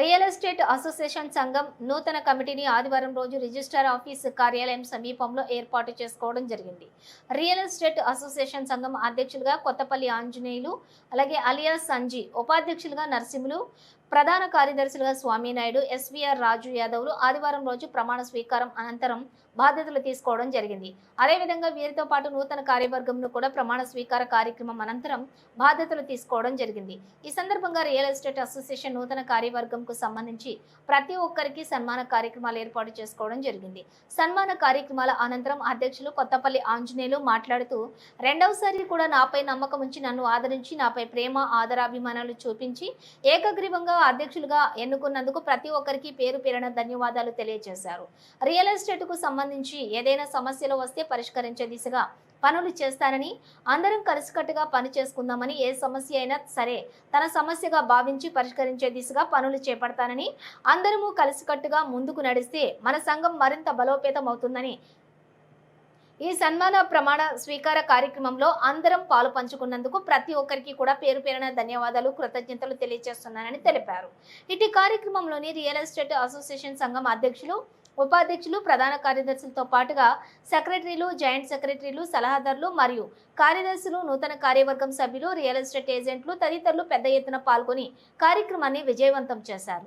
Real estate association సంఘం నూతన కమిటీని ఆదివారం రోజు రిజిస్ట్రార్ ఆఫీస్ కార్యాలయం సమీపంలో ఏర్పాటు చేసుకోవడం జరిగింది. రియల్ ఎస్టేట్ అసోసియేషన్ సంఘం అధ్యక్షులుగా కొత్తపల్లి ఆంజనేయులు అలాగే అలియా సంజీ ఉపాధ్యక్షులుగా నరసింహులు ప్రధాన కార్యదర్శులుగా స్వామినాయుడు ఎస్వీఆర్ రాజు యాదవ్లు ఆదివారం రోజు ప్రమాణ స్వీకారం అనంతరం బాధ్యతలు తీసుకోవడం జరిగింది. అదేవిధంగా వీరితో పాటు నూతన కార్యవర్గంను కూడా ప్రమాణ స్వీకార కార్యక్రమం అనంతరం బాధ్యతలు తీసుకోవడం జరిగింది. ఈ సందర్భంగా రియల్ ఎస్టేట్ అసోసియేషన్ నూతన కార్యవర్గంకు సంబంధించి ప్రతి ఒక్కరికి సన్మాన కార్యక్రమాలు ఏర్పాటు చేసుకోవడం జరిగింది. సన్మాన కార్యక్రమాల అనంతరం అధ్యక్షులు కొత్తపల్లి ఆంజనేయులు మాట్లాడుతూ రెండవసారి కూడా నాపై నమ్మకం ఉంచి నన్ను ఆదరించి నాపై ప్రేమ ఆదరాభిమానాలు చూపించి ఏకగ్రీవంగా అధ్యక్షులుగా ఎన్నుకున్నందుకు ప్రతి ఒక్కరికి పేరు పేరున ధన్యవాదాలు తెలియజేశారు. రియల్ ఎస్టేట్కు సంబంధించి ఏదైనా సమస్యలు వస్తే పరిష్కరించే దిశగా పనులు చేస్తానని అందరం కలిసికట్టుగా పని చేసుకుందామని ఏ సమస్య అయినా సరే తన సమస్యగా భావించి పరిష్కరించే దిశగా పనులు చేపడతానని అందరము కలిసికట్టుగా ముందుకు నడిస్తే మన సంఘం మరింత బలోపేతం అవుతుందని ఈ సన్మాన ప్రమాణ స్వీకార కార్యక్రమంలో అందరం పాలు పంచుకున్నందుకు ప్రతి ఒక్కరికి కూడా పేరు పేరున ధన్యవాదాలు కృతజ్ఞతలు తెలియజేస్తున్నానని తెలిపారు. ఇటు కార్యక్రమంలోని రియల్ ఎస్టేట్ అసోసియేషన్ సంఘం అధ్యక్షులు ఉపాధ్యక్షులు ప్రధాన కార్యదర్శులతో పాటుగా సెక్రటరీలు జాయింట్ సెక్రటరీలు సలహాదారులు మరియు కార్యదర్శులు నూతన కార్యవర్గం సభ్యులు రియల్ ఎస్టేట్ ఏజెంట్లు తదితరులు పెద్ద ఎత్తున పాల్గొని కార్యక్రమాన్ని విజయవంతం చేశారు.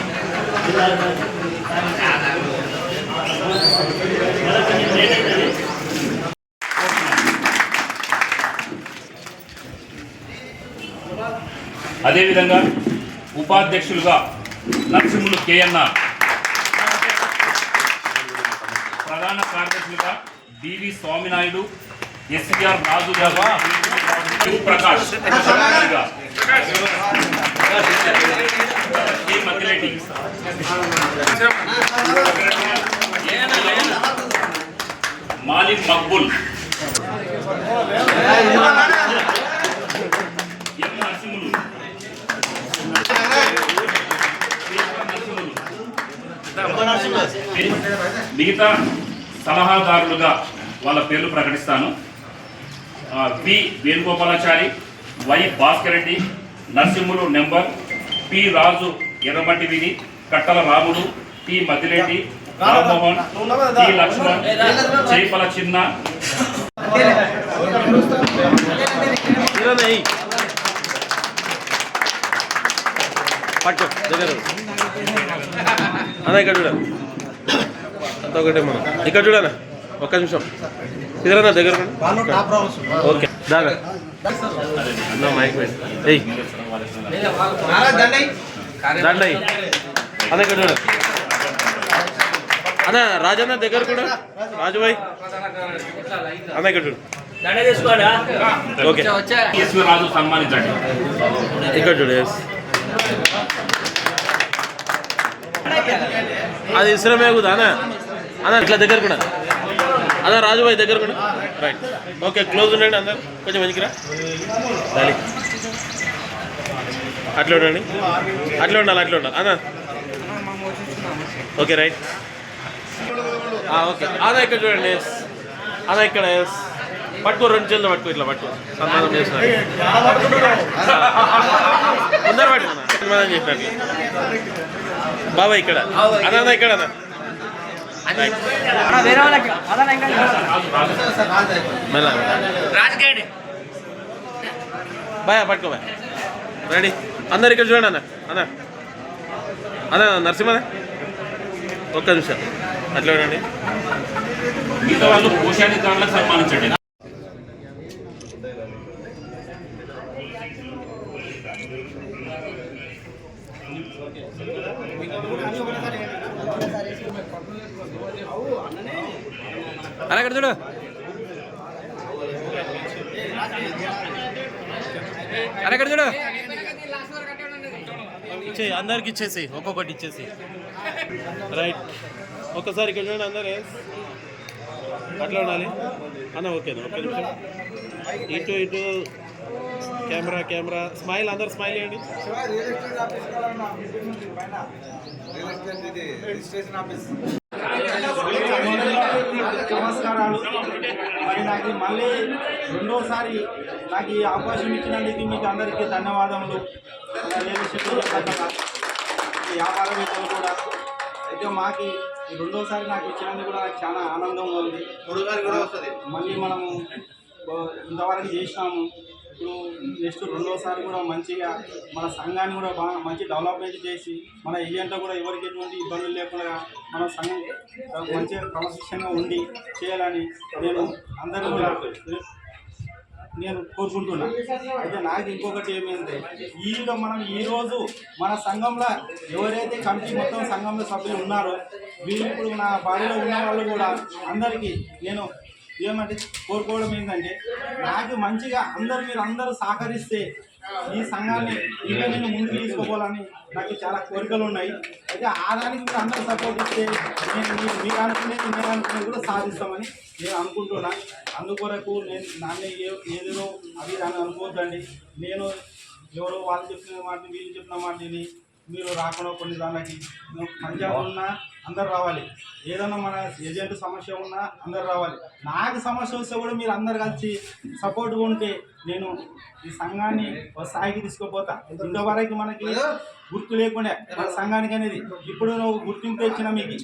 అదేవిధంగా ఉపాధ్యక్షులుగా నరసింహులు కేఎన్ఆర్ ప్రధాన కార్యదర్శులుగా డివి స్వామినాయుడు ఎస్విఆర్ రాజు ప్రకాష్. సెక్రటరీగా కె మాలిక్ మక్బుల్ మిగతా సలహాదారులుగా వాళ్ళ పేర్లు ప్రకటిస్తాను. B V Venugopalachari Y Bhaskar Reddy Narasimhulu number P Raju ఎర్రమట్టి విని కట్టల రాముడు టి. మద్దిరెడ్డి రామ్మోహన్ టి. లక్ష్మణ్ చేపల చిన్న. పట్టు దగ్గర అన్న ఇక్కడ చూడ. అంత ఒకటే మనం. ఇక్కడ చూడనా ఒక్క నిమిషం. ఇద్దరన్నా దగ్గర. ఓకే దాగా అన్న మైక్ పెట్టి. అన్న ఇక్కడ చూడ. అన్న రాజన్న దగ్గర కూడా? రాజుబాయ్? అన్న ఇక్కడ చూడు. ఓకే. ఎస్వి రాజు సన్మానించండి. ఇక్కడ చూడు ఎస్ అది ఇస్రమే కుదా అన్న? అన్న ఇట్లా దగ్గర కూడా. అన్న రాజుబాయ్ దగ్గర కూడా. రైట్ ఓకే క్లోజ్ ఉండండి అందరు. కొంచెం మంచిగా దాని అట్లా ఉండండి. అట్లా ఉండాలి అట్లా ఉండాలి. అన్న. Okay right. ఓకే. అన్న ఇక్కడ చూడండి. ఎస్ అన్న ఇక్కడ. ఎస్ పట్టుకో రెండు చేతులు పట్టుకో ఇట్లా పట్టుకో. సన్మానం చేస్తున్నారు. ముందర పట్టుకున్నా సన్మానం చేసినట్లు బాబా ఇక్కడ. అన్న ఇక్కడ అన్న. బాయ్ పట్టుకో బాయ్. రెడీ. అందరు ఇక్కడ చూడండి అన్న. అన్న. అన్న నరసింహ ఒక్క నిమిషం. అట్లా చూడండి మిగతా వాళ్ళు కోశాధికారులకు సన్మానించండి. అలా ఇక్కడ చూడు. అలా ఇక్కడ చూడు. ఇచ్చే అందరికి ఇచ్చేసి ఒక్కొక్కటి ఇచ్చేసి రైట్. ఒక్కసారి ఇక్కడ చూడండి అందరు. అట్లా ఉండాలి. అన్న ఓకేనా ఒక్క నిమిషం. ఇటు ఇటు. Camera camera. స్మైల్ అందరు స్మైల్ చేయండి. నమస్కారాలు. మరి నాకు మళ్ళీ రెండోసారి నాకు ఈ అవకాశం ఇచ్చినందుకు మీకు అందరికీ ధన్యవాదములు. వ్యాపారవేత్తలు కూడా. అయితే మాకు రెండోసారి నాకు ఇచ్చినందుకు కూడా నాకు చాలా ఆనందంగా ఉంది. మళ్ళీ మనము ఇంతవరకు చేసినాము. ఇప్పుడు నెక్స్ట్ రెండోసారి కూడా మంచిగా మన సంఘాన్ని కూడా బాగా మంచి డెవలప్మెంట్ చేసి మన ఏరియాలో కూడా ఎవరికి ఎటువంటి ఇబ్బందులు లేకుండా మన సంఘం మంచిగా క్రమశిక్షణగా ఉండి చేయాలని నేను అందరూ కూడా నేను కోరుకుంటున్నా. అయితే నాకు ఇంకొకటి ఏమైంది ఈలో మనం ఈరోజు మన సంఘంలో ఎవరైతే కమిటీ మొత్తం సంఘంలో సభ్యులు ఉన్నారో వీళ్ళు ఇప్పుడు నా బాడీలో ఉన్న వాళ్ళు కూడా అందరికీ నేను ఏమంటే కోరుకోవడం ఏంటంటే నాకు మంచిగా అందరు మీరు అందరూ సహకరిస్తే ఈ సంఘాన్ని ఇంకా నేను ముందుకు తీసుకోవాలని నాకు చాలా కోరికలు ఉన్నాయి. అయితే ఆ దానికి మీరు అందరూ సపోర్ట్ ఇస్తే నేను మీరు మీరు అనుకునేది మీరు అనుకునేది కూడా సాధిస్తామని నేను అనుకుంటున్నా. అందుకొరకు నేను నాన్న ఏ- ఏదేదో అది దాన్ని అనుకోవద్దండి. నేను ఎవరో వాళ్ళు చెప్పిన వాటిని వీళ్ళు చెప్పిన వాటిని మీరు రాకుండా కొన్ని దానికి పంజాబ్ ఉన్నా అందరు రావాలి. ఏదైనా మన ఏజెంట్ సమస్య ఉన్నా అందరు రావాలి. నాకు సమస్య వస్తే కూడా మీరు అందరు కలిసి సపోర్ట్గా ఉంటే నేను ఈ సంఘాన్ని ఒక స్థాయికి తీసుకుపోతా. ఇంతవరకు మనకి గుర్తు లేకుండా మన సంఘానికి అనేది ఇప్పుడు నువ్వు గుర్తింపు ఇచ్చిన మీకు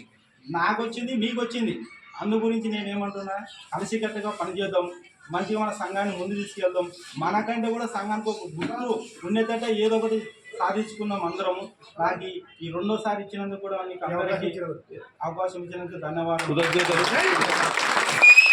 నాకు వచ్చింది మీకు వచ్చింది. అందు గురించి నేను ఏమంటున్నా? కలిసికట్టుగా పనిచేద్దాం. మంచిగా మన సంఘాన్ని ముందు తీసుకెళ్దాం. మనకంటే కూడా సంఘానికి ఒక గుర్తు ఉండేటట్టే ఏదో ఒకటి సాధించుకున్నాం అందరము. నాకు ఈ- రెండోసారి ఇచ్చినందుకు కూడా నీకు అందరికీ అవకాశం ఇచ్చినందుకు ధన్యవాదాలు